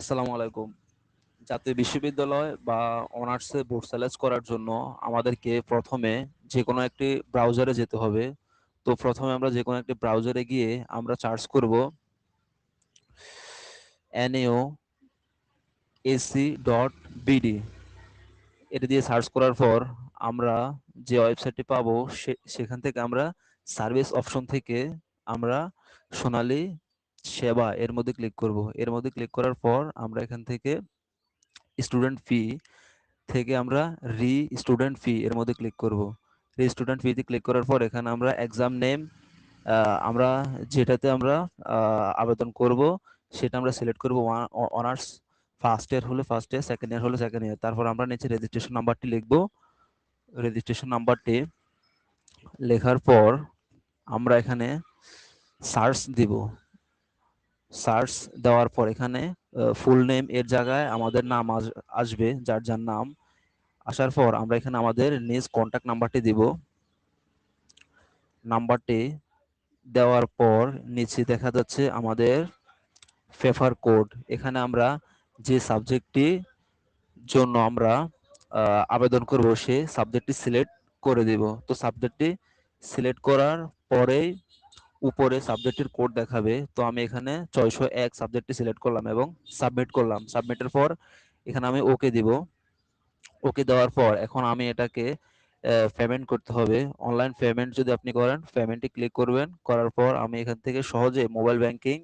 আসসালামু আলাইকুম। জাতীয় বিশ্ববিদ্যালয় বা অনার্সে বোর্ড সেলেক্ট করার জন্য আমাদেরকে প্রথমে যে কোনো একটি ব্রাউজারে যেতে হবে। তো প্রথমে আমরা যে কোনো একটি ব্রাউজারে গিয়ে আমরা সার্চ করব এনএও এসি ডট বিডি এটা দিয়ে সার্চ করার পর আমরা যে ওয়েবসাইটটি পাবো সেখান থেকে আমরা সার্ভিস অপশন থেকে আমরা সোনালী সেবা এর মধ্যে ক্লিক করব। এর মধ্যে ক্লিক করার পর আমরা এখান থেকে স্টুডেন্ট ফি থেকে আমরা রি স্টুডেন্ট ফি এর মধ্যে ক্লিক করব। রি স্টুডেন্ট ফি তে ক্লিক করার পর এখানে আমরা এক্সাম নেম আমরা যেটাতে আমরা আবেদন করব সেটা আমরা সিলেক্ট করব অনার্স ফার্স্ট ইয়ার হলে ফার্স্ট ইয়ার, সেকেন্ড ইয়ার হলে সেকেন্ড ইয়ার। তারপর আমরা নিচে রেজিস্ট্রেশন নাম্বারটি লিখব। রেজিস্ট্রেশন নাম্বারটি লেখার পর আমরা এখানে সার্চ দিব। সার্চ দেওয়ার পর এখানে ফুল নেম এর জায়গায় আমাদের নাম আস আসবে যার, যার নাম। আসার পর আমরা এখানে আমাদের নিজ কনট্যাক্ট নাম্বারটি দিব। নাম্বারটি দেওয়ার পর নিচে দেখা যাচ্ছে আমাদের ফেফার কোড। এখানে আমরা যে সাবজেক্টটি জন্য আমরা আবেদন করব সে সাবজেক্টটি সিলেক্ট করে দিব। তো সাবজেক্টটি সিলেক্ট করার পরেই উপরে সাবজেক্টের কোড দেখাবে। তো আমি এখানে ৬০১ সাবজেক্টটি সিলেক্ট করলাম এবং সাবমিট করলাম। সাবমিটের পর এখানে আমি ওকে দিব। ওকে দেওয়ার পর এখন আমি এটাকে পেমেন্ট করতে হবে। অনলাইন পেমেন্ট যদি আপনি করেন পেমেন্টে ক্লিক করবেন। করার পর আমি এখান থেকে সহজে মোবাইল ব্যাংকিং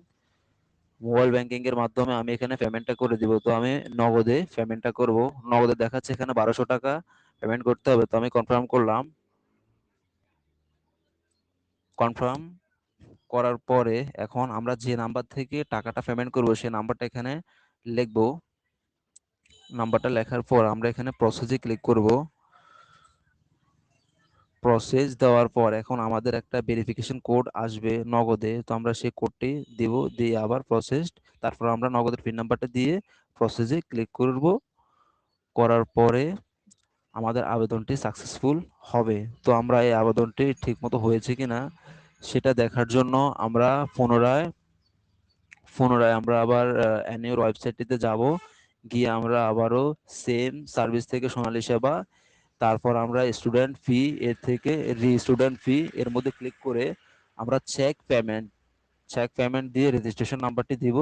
মোবাইল ব্যাংকিং এর মাধ্যমে আমি এখানে পেমেন্টটা করে দিব। তো আমি নগদে পেমেন্টটা করব। নগদে দেখাচ্ছে এখানে ৳১২০০ পেমেন্ট করতে হবে। তো আমি কনফার্ম করলাম। কনফার্ম করার পরে এখন আমরা যে নাম্বার থেকে টাকাটা পেমেন্ট করব, সেই নাম্বারটা এখানে লিখব। নাম্বারটা লেখার পর আমরা এখানে প্রসেসে ক্লিক করব। প্রসেস দেওয়ার পর এখন আমাদের একটা ভেরিফিকেশন কোড আসবে নগদে। তো আমরা সেই কোডটি দিব। দিয়ে আবার প্রসেসড তারপর আমরা নগদের পিন নাম্বারটা দিয়ে প্রসেসে ক্লিক করব। করার পরে আমাদের আবেদনটি সাকসেসফুল হবে। তো আমরা এই আবেদনটি ঠিকমতো হয়েছে কিনা সেটা দেখার জন্য আমরা পুনরায় পুনরায় আমরা আবার আ ওয়েবসাইটটিতে যাব। গিয়ে আমরা আবারও সেম সার্ভিস থেকে সোনালী সেবা, তারপর আমরা স্টুডেন্ট ফি এর থেকে রি স্টুডেন্ট ফি এর মধ্যে ক্লিক করে আমরা চেক পেমেন্ট চেক পেমেন্ট দিয়ে রেজিস্ট্রেশন নাম্বারটি দিব।